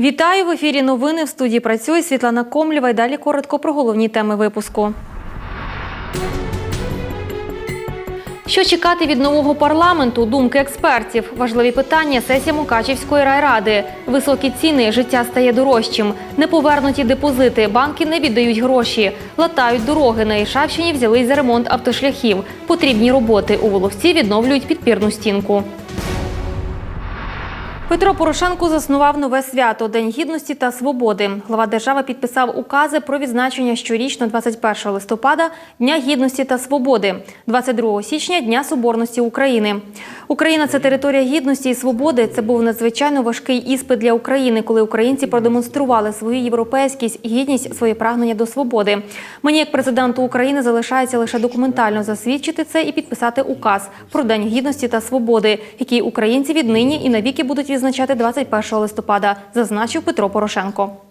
Вітаю в ефірі. Новини в студії працює Світлана Комлєва. І далі коротко про головні теми випуску. Що чекати від нового парламенту? Думки експертів. Важливі питання сесія Мукачівської райради. Високі ціни, життя стає дорожчим. Неповернуті депозити, банки не віддають гроші. Латають дороги. На Іршавщині взялись за ремонт автошляхів. Потрібні роботи. У Воловці відновлюють підпірну стінку. Петро Порошенко заснував нове свято День гідності та свободи. Глава держави підписав укази про відзначення щорічно 21 листопада Дня гідності та свободи, 22 січня Дня Соборності України. Україна це територія гідності і свободи. Це був надзвичайно важкий іспит для України, коли українці продемонстрували свою європейськість, гідність, своє прагнення до свободи. Мені, як президенту України, залишається лише документально засвідчити це і підписати указ про День гідності та свободи, який українці віднині і навіки будуть відзначати 21 листопада, зазначив Петро Порошенко.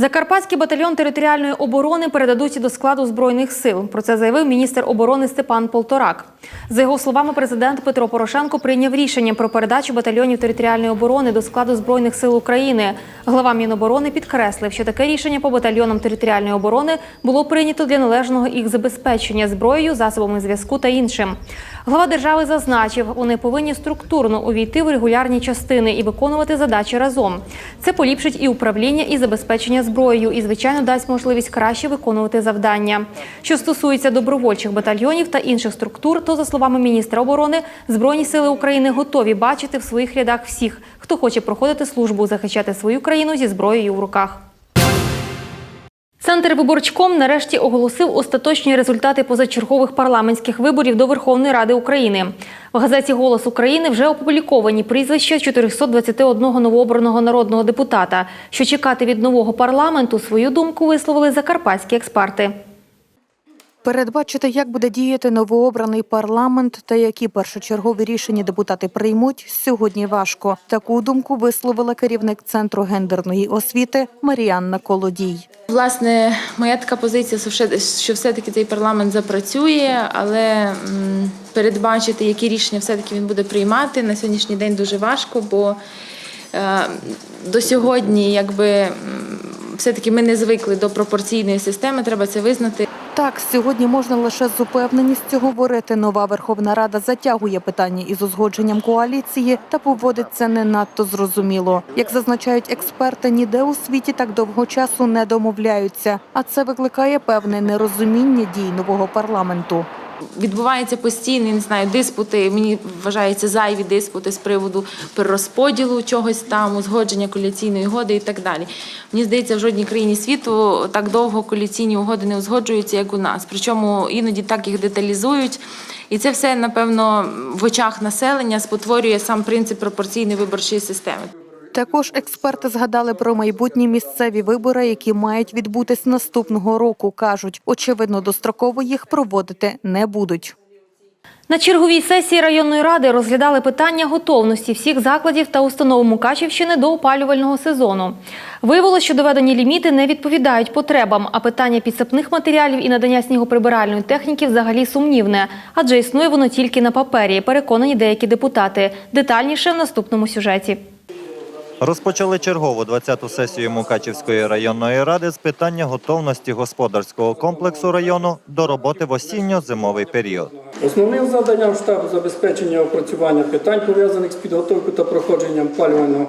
Закарпатський батальйон територіальної оборони передадуть до складу збройних сил. Про це заявив міністр оборони Степан Полторак. За його словами, президент Петро Порошенко прийняв рішення про передачу батальйонів територіальної оборони до складу збройних сил України. Глава Міноборони підкреслив, що таке рішення по батальйонам територіальної оборони було прийнято для належного їх забезпечення зброєю, засобами зв'язку та іншим. Глава держави зазначив, вони повинні структурно увійти в регулярні частини і виконувати задачі разом. Це поліпшить і управління, і забезпечення зброєю, і звичайно дасть можливість краще виконувати завдання. Що стосується добровольчих батальйонів та інших структур, то за словами міністра оборони, збройні сили України готові бачити в своїх рядах всіх, хто хоче проходити службу, захищати свою країну зі зброєю в руках. Центр виборчком нарешті оголосив остаточні результати позачергових парламентських виборів до Верховної Ради України. В газеті Голос України вже опубліковані прізвища 421 новообраного народного депутата. Що чекати від нового парламенту, свою думку висловили закарпатські експерти. Передбачити, як буде діяти новообраний парламент та які першочергові рішення депутати приймуть, сьогодні важко. Таку думку висловила керівник центру гендерної освіти Маріанна Колодій. Власне, моя така позиція, що все- все-таки цей парламент запрацює, але передбачити, які рішення все-таки він буде приймати на сьогоднішній день дуже важко, бо е, до сьогодні, якби все-таки ми не звикли до пропорційної системи, треба це визнати. Так, сьогодні можна лише з упевненістю говорити. Нова Верховна Рада затягує питання із узгодженням коаліції та поводиться не надто зрозуміло. Як зазначають експерти, ніде у світі так довго часу не домовляються, а це викликає певне нерозуміння дій нового парламенту. Відбуваються постійні, не знаю, диспути. Мені вважається зайві диспути з приводу перерозподілу чогось там, узгодження коаліційної угоди і так далі. Мені здається, в жодній країні світу так довго коаліційні угоди не узгоджуються, як у нас. Причому іноді так їх деталізують. І це все, напевно, в очах населення спотворює сам принцип пропорційної виборчої системи. Також експерти згадали про майбутні місцеві вибори, які мають відбутись наступного року. кажуть, очевидно, достроково їх проводити не будуть. На черговій сесії районної ради розглядали питання готовності всіх закладів та установ Мукачівщини до опалювального сезону. Виявилося, що доведені ліміти не відповідають потребам, а питання підсипних матеріалів і надання снігоприбиральної техніки взагалі сумнівне, адже існує воно тільки на папері, переконані деякі депутати. Детальніше в наступному сюжеті. Розпочали чергову 20-ту сесію Мукачівської районної ради з питання готовності господарського комплексу району до роботи в осінньо-зимовий період. Основним завданням штабу забезпечення опрацювання питань, пов'язаних з підготовкою та проходженням палювального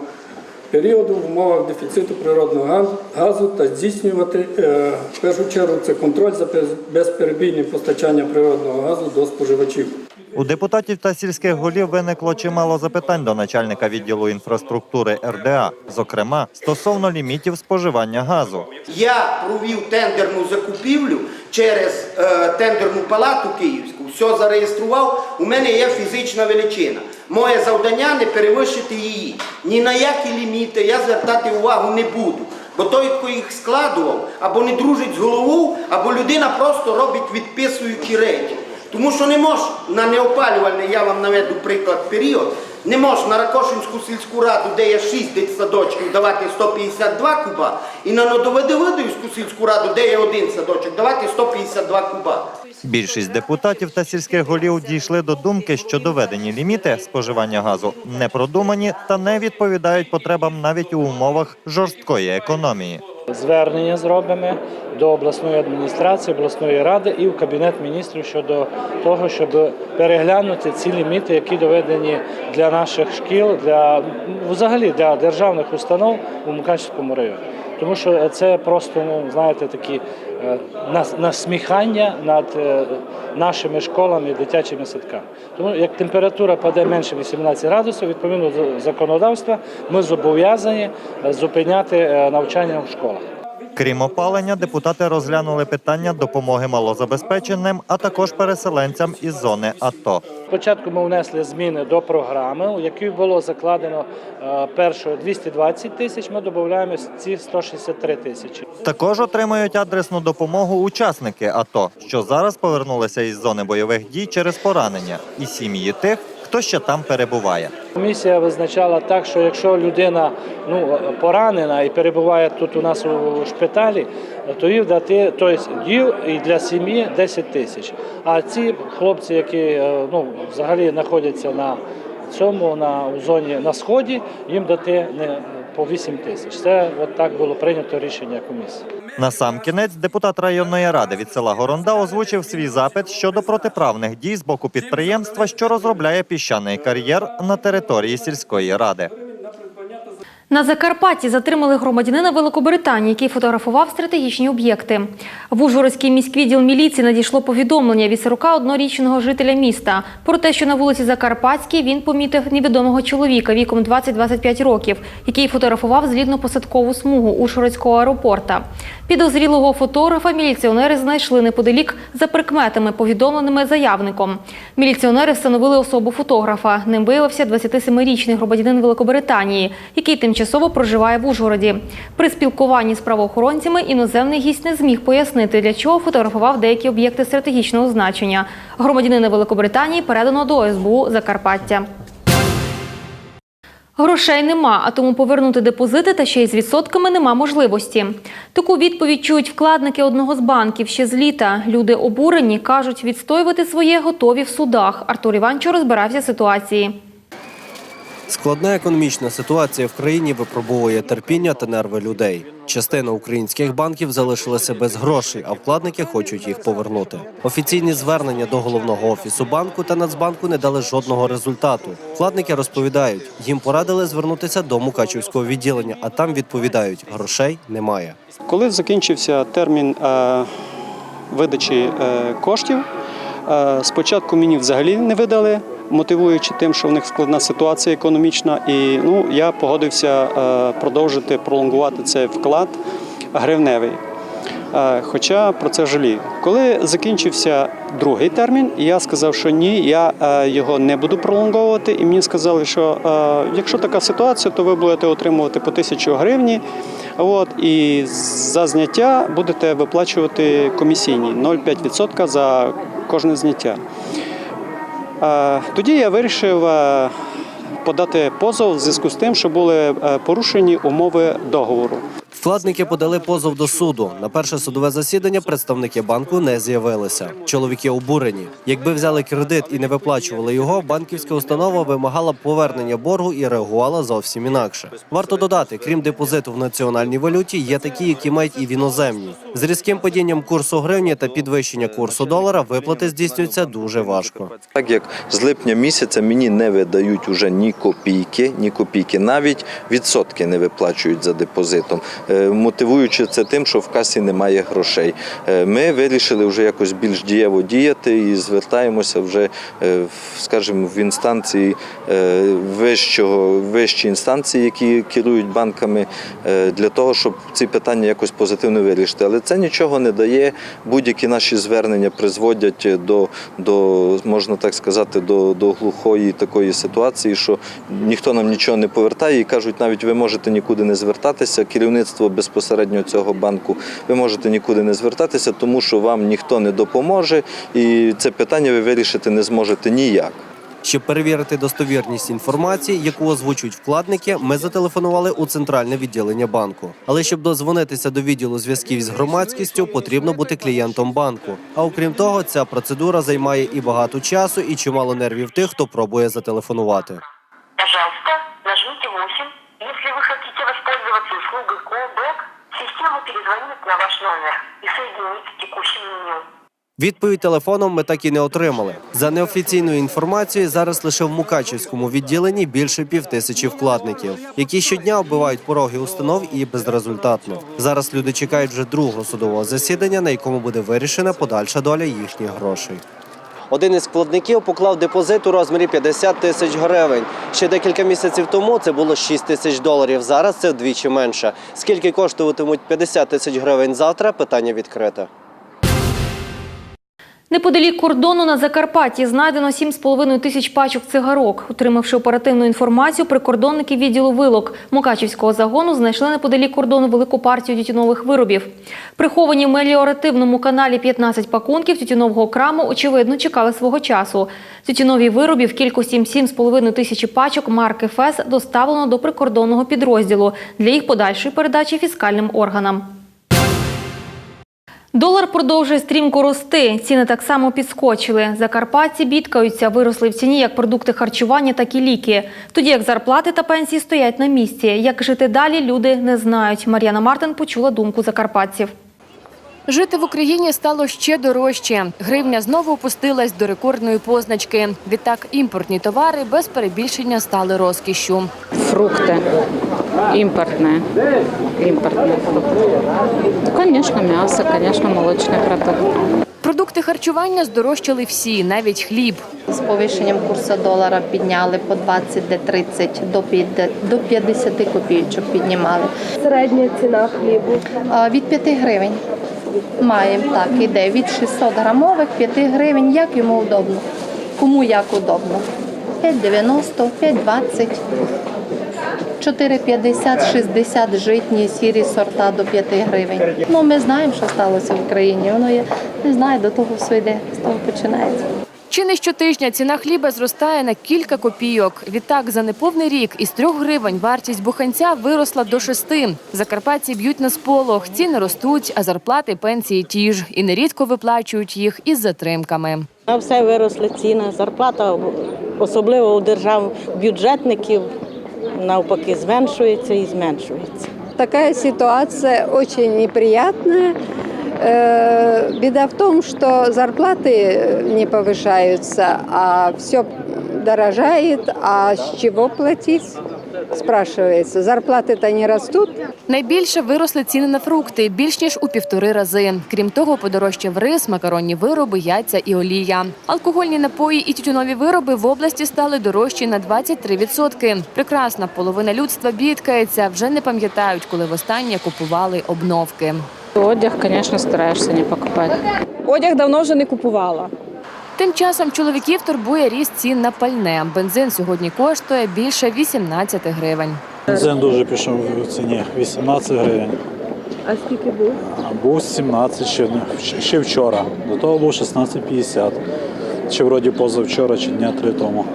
періоду в умовах дефіциту природного газу та здійснювати е, в першу чергу це контроль за безперебійним постачанням природного газу до споживачів. У депутатів та сільських голів виникло чимало запитань до начальника відділу інфраструктури РДА, зокрема стосовно лімітів споживання газу. Я провів тендерну закупівлю через е, тендерну палату Київську, все зареєстрував. У мене є фізична величина. Моє завдання не перевищити її. Ні на які ліміти я звертати увагу не буду. Бо той, хто їх складував, або не дружить з головою, або людина просто робить відписуючі речі. Тому що не може на неопалювальний, я вам наведу приклад період, Не можна на Ракошинську сільську раду, де є 6 дитсадочків, давати 152 куба, і на Новодовидівську сільську раду, де є один садочок, давати 152 куба. Більшість депутатів та сільських голів дійшли до думки, що доведені ліміти споживання газу не продумані та не відповідають потребам навіть у умовах жорсткої економії. Звернення зробимо до обласної адміністрації, обласної ради і в кабінет міністрів щодо того, щоб переглянути ці ліміти, які доведені для наших шкіл, для взагалі для державних установ у Мукачівському районі. Тому що це просто ну знаєте такі насміхання над е, нашими школами, дитячими садками. Тому як температура паде менше 18 градусів, відповідно до законодавства, ми зобов'язані е, зупиняти е, навчання в школах. Крім опалення, депутати розглянули питання допомоги малозабезпеченим, а також переселенцям із зони АТО. Спочатку ми внесли зміни до програми, у якій було закладено е, першого 220 тисяч. Ми додаємо ці 163 тисячі. Також отримають адресну допомогу учасники АТО, що зараз повернулися із зони бойових дій через поранення, і сім'ї тих, хто ще там перебуває. Комісія визначала так, що якщо людина ну поранена і перебуває тут у нас у шпиталі, то їй дати тобто їй і для сім'ї 10 тисяч. А ці хлопці, які е, ну взагалі знаходяться на цьому на у зоні на сході, їм дати не по 8 тисяч. Це от так було прийнято рішення комісії. На сам кінець депутат районної ради від села Горонда озвучив свій запит щодо протиправних дій з боку підприємства, що розробляє піщаний кар'єр на території сільської ради. На Закарпатті затримали громадянина Великобританії, який фотографував стратегічні об'єкти. В Ужгородський міськвідділ міліції надійшло повідомлення від 41-річного жителя міста про те, що на вулиці Закарпатській він помітив невідомого чоловіка віком 20-25 років, який фотографував злітно-посадкову смугу Ужгородського аеропорта. Підозрілого фотографа міліціонери знайшли неподалік за прикметами, повідомленими заявником. Міліціонери встановили особу фотографа. Ним виявився 27-річний громадянин Великобританії, який тимчасово проживає в Ужгороді. При спілкуванні з правоохоронцями іноземний гість не зміг пояснити, для чого фотографував деякі об'єкти стратегічного значення. Громадянина Великобританії передано до СБУ Закарпаття. Грошей нема, а тому повернути депозити та ще й з відсотками нема можливості. Таку відповідь чують вкладники одного з банків ще з літа. Люди обурені, кажуть, відстоювати своє готові в судах. Артур Іванчо розбирався ситуації. Складна економічна ситуація в країні випробовує терпіння та нерви людей. Частина українських банків залишилася без грошей, а вкладники хочуть їх повернути. Офіційні звернення до головного офісу банку та Нацбанку не дали жодного результату. Вкладники розповідають, їм порадили звернутися до Мукачівського відділення, а там відповідають: грошей немає. Коли закінчився термін е, видачі е, коштів, е, спочатку мені взагалі не видали, мотивуючи тим, що в них складна ситуація економічна, і ну, я погодився е, продовжити пролонгувати цей вклад гривневий. Е, Хоча про це жалію. Коли закінчився другий термін, я сказав, що ні, я е, його не буду пролонговувати. І мені сказали, що якщо така ситуація, то ви будете отримувати по тисячу гривні. От, і за зняття будете виплачувати комісійні 0,5% за кожне зняття. Тоді я вирішив е, подати позов в зв'язку з тим, що були е, порушені умови договору. Вкладники подали позов до суду. На перше судове засідання представники банку не з'явилися. Чоловіки обурені. Якби взяли кредит і не виплачували його, банківська установа вимагала повернення боргу і реагувала зовсім інакше. Варто додати, крім депозиту в національній валюті, є такі, які мають і в іноземній. З різким падінням курсу гривні та підвищення курсу долара виплати здійснюються дуже важко. Так як з липня місяця мені не видають уже ні копійки, ні копійки, навіть відсотки не виплачують за депозитом, мотивуючи це тим, що в касі немає грошей. Е, Ми вирішили вже якось більш дієво діяти і звертаємося вже, е, скажімо, в інстанції е, вищого, вищі інстанції, які керують банками, е, для того, щоб ці питання якось позитивно вирішити. Але це нічого не дає. Будь-які наші звернення призводять до, до можна так сказати, до, до глухої такої ситуації, що ніхто нам нічого не повертає і кажуть, навіть ви можете нікуди не звертатися. Керівництво безпосередньо цього банку, ви можете нікуди не звертатися, тому що вам ніхто не допоможе, і це питання ви вирішити не зможете ніяк. Щоб перевірити достовірність інформації, яку озвучують вкладники, ми зателефонували у центральне відділення банку. Але щоб дозвонитися до відділу зв'язків з громадськістю, потрібно бути клієнтом банку. А окрім того, ця процедура займає і багато часу, і чимало нервів тих, хто пробує зателефонувати. Пожалуйста, на ваш номер и соединит с текущим меню. Відповідь телефоном ми так і не отримали. За неофіційною інформацією, зараз лише в Мукачівському відділенні більше пів тисячі вкладників, які щодня оббивають пороги установ і безрезультатно. Зараз люди чекають вже другого судового засідання, на якому буде вирішена подальша доля їхніх грошей. Один із вкладників поклав депозит у розмірі 50 тисяч гривень. Ще декілька місяців тому це було 6 тисяч доларів. Зараз це вдвічі менше. Скільки коштуватимуть 50 тисяч гривень завтра? Питання відкрите. Неподалік кордону на Закарпатті знайдено 7,5 тисяч пачок цигарок. Отримавши оперативну інформацію, прикордонники відділу вилок Мукачівського загону знайшли неподалік кордону велику партію тютюнових виробів. Приховані в меліоративному каналі 15 пакунків тютюнового краму, очевидно, чекали свого часу. Тютюнові вироби в кількості 7,5 тисячі пачок марки ФЕС доставлено до прикордонного підрозділу для їх подальшої передачі фіскальним органам. Долар продовжує стрімко рости. Ціни так само підскочили. Закарпатці бідкаються, виросли в ціні як продукти харчування, так і ліки. Тоді як зарплати та пенсії стоять на місці. Як жити далі, люди не знають. Мар'яна Мартин почула думку закарпатців. Жити в Україні стало ще дорожче. Гривня знову опустилась до рекордної позначки. Відтак імпортні товари без перебільшення стали розкішшю. Фрукты импортные. Импортные фрукты. Конечно, мясо, конечно, молочные продукты. Продукти харчування здорожчали всі, навіть хліб. З повищенням курсу долара підняли по 20, де 30, до 50 до 50 копійочок піднімали. Середня ціна хлібу. А, Від 5 гривень маємо так, іде від 600 грамових 5 гривень, як йому удобно. Кому як удобно. 5,90, 5,20, 4,50, 60 житні, сірі сорта до 5 гривень. Ну, ми знаємо, що сталося в Україні. Воно є, не знаю, до того все йде, з того починається. Чи не щотижня ціна хліба зростає на кілька копійок. Відтак за неповний рік із трьох гривень вартість буханця виросла до шести. Закарпатці б'ють на сполох, ціни ростуть, а зарплати пенсії ті ж. І нерідко виплачують їх із затримками. На все виросли ціни. Зарплата, особливо у держав бюджетників, навпаки, зменшується і зменшується. Такая ситуация очень неприятная. Э, Беда в том, что зарплаты не повышаются, а все дорожает. А с чего платить? Спрашивается. Зарплаты-то не растут. Найбільше виросли ціни на фрукти більш ніж у півтори рази. Крім того, подорожчав рис, макаронні вироби, яйця і олія. Алкогольні напої і тютюнові вироби в області стали дорожчі на 23%. Прекрасна половина людства бідкається, вже не пам'ятають, коли востаннє купували обновки. Одяг, конечно, стараешься не покупать. Одяг давно вже не купувала. Тим часом чоловіків турбує ріст цін на пальне. Бензин сьогодні коштує більше 18 гривень. Бензин дуже пішов в ціні 18 гривень. А скільки був? Був 17 ще, ще вчора. До того був 16,50. Чи вроді позавчора, чи дня три тому.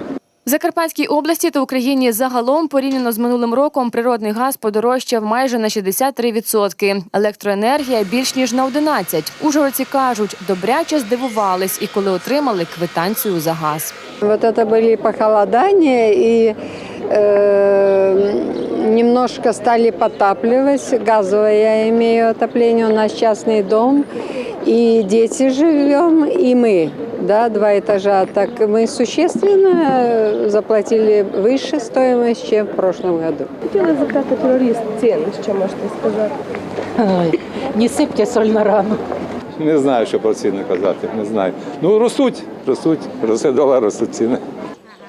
В Закарпатській області та Україні загалом порівняно з минулим роком природний газ подорожчав майже на 63%. Електроенергія більш ніж на 11%. Ужгородці кажуть, добряче здивувались і коли отримали квитанцію за газ. Вот это были похолодания и э, немножко стали потапливать. Газовое я имею отопление, у нас частный дом. И дети живем, и мы, да, два этажа. Так мы существенно заплатили выше стоимость, чем в прошлом году. Хотіла запитати про ріст цін, що можете сказати? Не сыпьте соль на рану. Не знаю, що про ціни казати. Не знаю. Ну ростуть, ростуть, росте долар, ростуть ціни.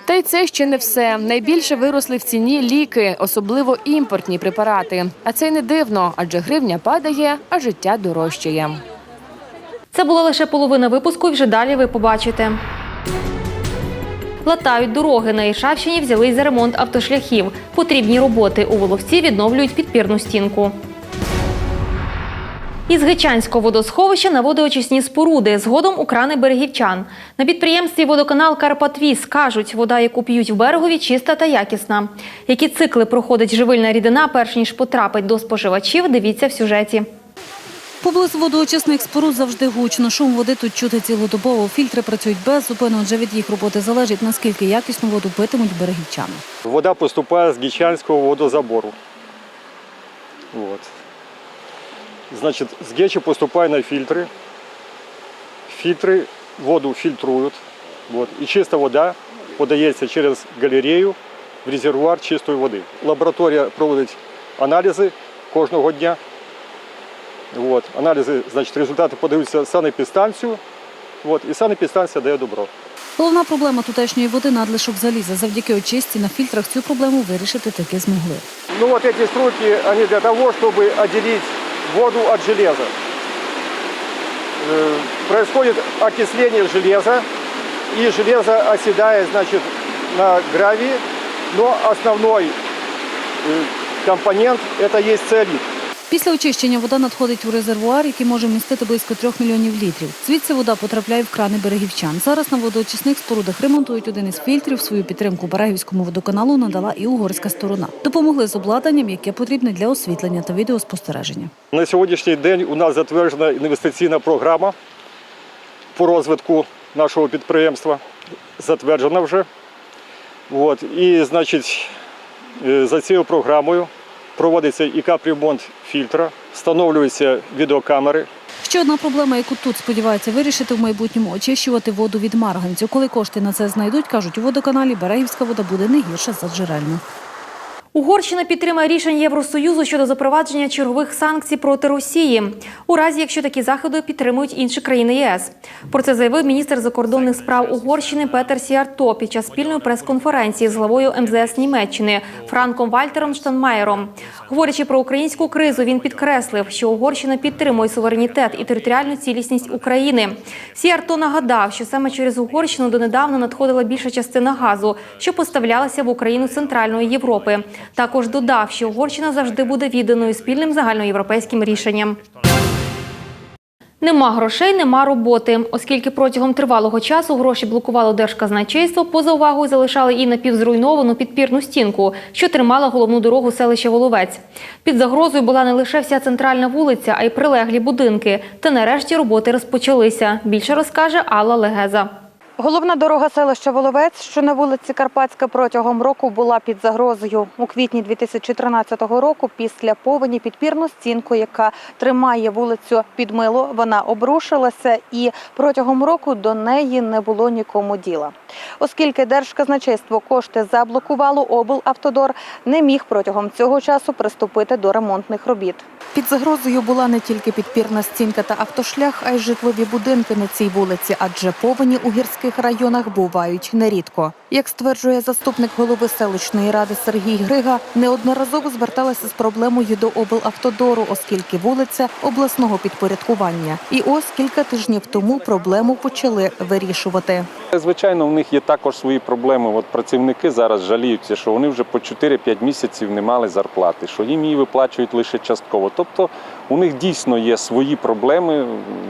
Та й це ще не все. Найбільше виросли в ціні ліки, особливо імпортні препарати. А це й не дивно, адже гривня падає, а життя дорожчає. Це була лише половина випуску, і вже далі ви побачите. Латають дороги. На Ішавщині взялись за ремонт автошляхів. Потрібні роботи. У Воловці відновлюють підпірну стінку. Із Гичанського водосховища на водоочисні споруди, згодом у крани берегівчан. На підприємстві водоканал Карпатвіс кажуть, вода, яку п'ють в берегові, чиста та якісна. Які цикли проходить живильна рідина, перш ніж потрапить до споживачів, дивіться в сюжеті. Поблизу водоочисних споруд завжди гучно. Шум води тут чути цілодобово. Фільтри працюють без зупину, адже від їх роботи залежить, наскільки якісну воду питимуть берегівчани. Вода поступає з Гічанського водозабору. Вот. Значит, с Гечи поступает на фильтры. Фильтры воду фильтруют. Вот. И чистая вода подається через галерею в резервуар чистої води. Лабораторія проводить аналізи кожного дня. Вот. Аналізи, значить, результати подаються санепідстанцію. Вот. І санепідстанція дає добро. Головна проблема тутешньої води надлишок заліза. Завдяки очистці на фільтрах цю проблему вирішити таки змогли. Ну вот эти струйки, они для того, чтобы отделить воду от железа. Э, Происходит окисление железа, и железо оседает, значит, на гравии, но основной э, компонент это есть циолит. Після очищення вода надходить у резервуар, який може вмістити близько трьох мільйонів літрів. Звідси вода потрапляє в крани берегівчан. Зараз на водоочисних спорудах ремонтують один із фільтрів. Свою підтримку Берегівському водоканалу надала і угорська сторона. Допомогли з обладнанням, яке потрібне для освітлення та відеоспостереження. На сьогоднішній день у нас затверджена інвестиційна програма по розвитку нашого підприємства. Затверджена вже. От. І, значить, е, за цією програмою проводиться і капремонт фільтра, встановлюються відеокамери. Ще одна проблема, яку тут сподіваються вирішити в майбутньому очищувати воду від марганцю. Коли кошти на це знайдуть, кажуть у водоканалі, Берегівська вода буде не гірша за джерельну. Угорщина підтримає рішення Євросоюзу щодо запровадження чергових санкцій проти Росії, у разі якщо такі заходи підтримують інші країни ЄС. Про це заявив міністр закордонних справ Угорщини Петер Сіарто під час спільної прес-конференції з главою МЗС Німеччини Франком Вальтером Штанмаєром. Говорячи про українську кризу, він підкреслив, що Угорщина підтримує суверенітет і територіальну цілісність України. Сіарто нагадав, що саме через Угорщину донедавна надходила більша частина газу, що поставлялася в Україну Центральної Європи. Також додав, що Угорщина завжди буде відданою спільним загальноєвропейським рішенням. Нема грошей, нема роботи. Оскільки протягом тривалого часу гроші блокувало Держказначейство, поза увагою залишали і напівзруйновану підпірну стінку, що тримала головну дорогу селища Воловець. Під загрозою була не лише вся центральна вулиця, а й прилеглі будинки. Та нарешті роботи розпочалися. Більше розкаже Алла Легеза. Головна дорога селища Воловець, що на вулиці Карпатська протягом року була під загрозою. У квітні 2013 року після повені підпірну стінку, яка тримає вулицю Підмило, вона обрушилася і протягом року до неї не було нікому діла. Оскільки Держказначейство кошти заблокувало, облавтодор не міг протягом цього часу приступити до ремонтних робіт. Під загрозою була не тільки підпірна стінка та автошлях, а й житлові будинки на цій вулиці, адже повені у гірських районах бувають нерідко. Як стверджує заступник голови селищної ради Сергій Грига, неодноразово зверталася з проблемою до облавтодору, оскільки вулиця обласного підпорядкування. І ось кілька тижнів тому проблему почали вирішувати. Звичайно, в них є також свої проблеми. От працівники зараз жаліються, що вони вже по 4-5 місяців не мали зарплати, що їм її виплачують лише частково. Тобто у них дійсно є свої проблеми,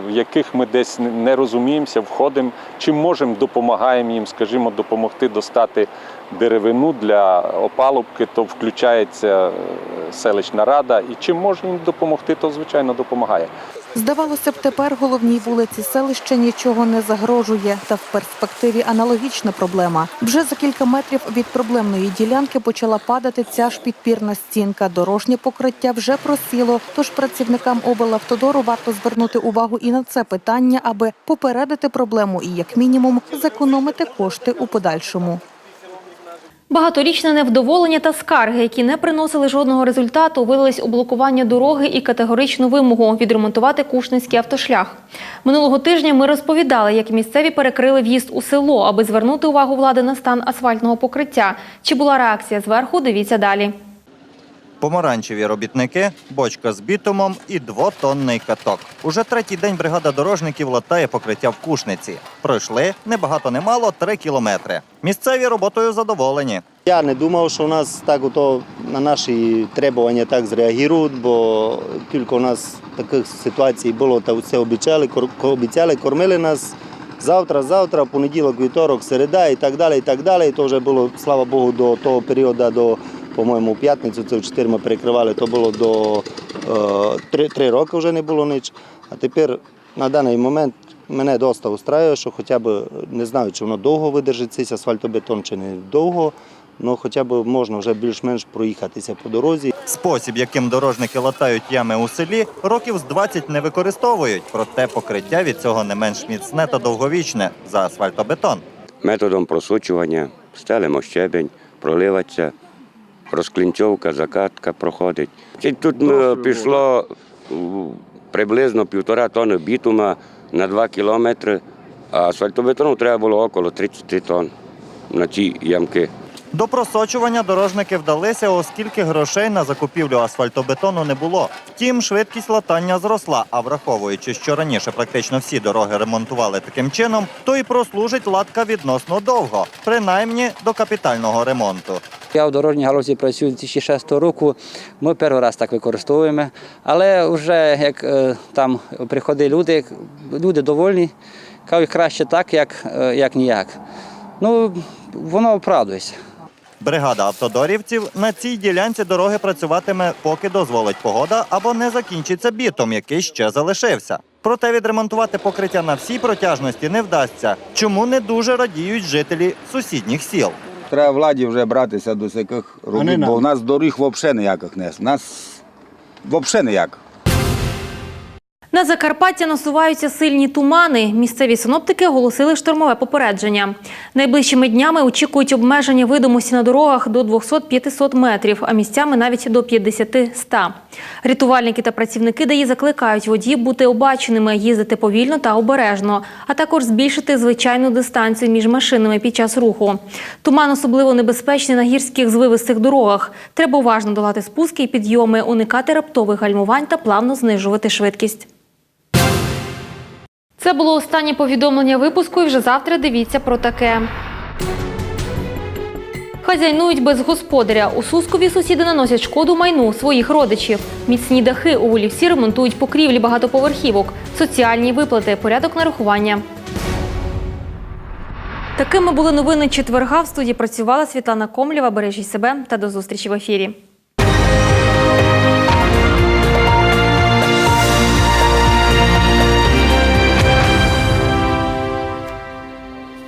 в яких ми десь не розуміємося, входимо. Чим можемо, допомагаємо їм, скажімо, допомогти достати деревину для опалубки, то включається е, селищна рада. І чим можна їм допомогти, то звичайно допомагає. Здавалося б, тепер головній вулиці селища нічого не загрожує, та в перспективі аналогічна проблема. Вже за кілька метрів від проблемної ділянки почала падати ця ж підпірна стінка. Дорожнє покриття вже просіло. Тож працівникам облавтодору варто звернути увагу і на це питання, аби попередити проблему і, як мінімум, зекономити кошти у подальшому. Багаторічне невдоволення та скарги, які не приносили жодного результату, вилились у блокування дороги і категоричну вимогу відремонтувати Кушницький автошлях. Минулого тижня ми розповідали, як місцеві перекрили в'їзд у село, аби звернути увагу влади на стан асфальтного покриття. Чи була реакція зверху? Дивіться далі. Помаранчеві робітники, бочка з бітумом і двотонний каток. Уже третій день бригада дорожників латає покриття в Кушниці. Пройшли небагато немало три кілометри. Місцеві роботою задоволені. Я не думав, що у нас так ото на наші требування так зреагують, бо кілька у нас таких ситуацій було, та все обіцяли, обіцяли, кормили нас завтра, завтра, понеділок, вівторок, середа і так далі. І так далі. І то вже було, слава Богу, до того періоду, до, по-моєму, в п'ятницю, це в 4 ми перекривали, то було до е, три, три роки вже не було ніч. А тепер на даний момент мене доста устраює, що хоча б не знаю, чи воно довго видержить цей асфальтобетон, чи не довго. Ну, хоча б можна вже більш-менш проїхатися по дорозі. Спосіб, яким дорожники латають ями у селі, років з 20 не використовують. Проте покриття від цього не менш міцне та довговічне за асфальтобетон. методом просучування стелимо щебень, проливаться, розклінцьовка, закатка проходить. Тут е, пішло приблизно півтора тонни бітума на два кілометри, а асфальтобетону треба було около 30 тонн на ці ямки. До просочування дорожники вдалися, оскільки грошей на закупівлю асфальтобетону не було. Втім, швидкість латання зросла. А враховуючи, що раніше практично всі дороги ремонтували таким чином, то і прослужить латка відносно довго, принаймні до капітального ремонту. Я в дорожній галузі працюю з 2006 року. Ми перший раз так використовуємо. Але вже як е, там приходять люди, люди довольні, кажуть, краще так, як, е, як ніяк. Ну, воно оправдується. Бригада автодорівців на цій ділянці дороги працюватиме, поки дозволить погода або не закінчиться бітом, який ще залишився. Проте відремонтувати покриття на всій протяжності не вдасться, чому не дуже радіють жителі сусідніх сіл. Треба владі вже братися до не робіт, бо у нас доріг взагалі ніяких не. У нас взагалі ніяк. На Закарпаття насуваються сильні тумани. Місцеві синоптики оголосили штормове попередження. Найближчими днями очікують обмеження видимості на дорогах до 200-500 метрів, а місцями навіть до 50-100. Рятувальники та працівники ДАІ закликають водіїв бути обаченими, їздити повільно та обережно, а також збільшити звичайну дистанцію між машинами під час руху. Туман особливо небезпечний на гірських звивистих дорогах. Треба уважно долати спуски і підйоми, уникати раптових гальмувань та плавно знижувати швидкість. Це було останнє повідомлення випуску, і вже завтра дивіться про таке. Хазяйнують без господаря. У Сускові сусіди наносять шкоду майну своїх родичів. Міцні дахи у Волівсі ремонтують покрівлі багатоповерхівок, соціальні виплати, порядок нарахування. Такими були новини четверга. В студії працювала Світлана Комлєва. Бережіть себе та до зустрічі в ефірі.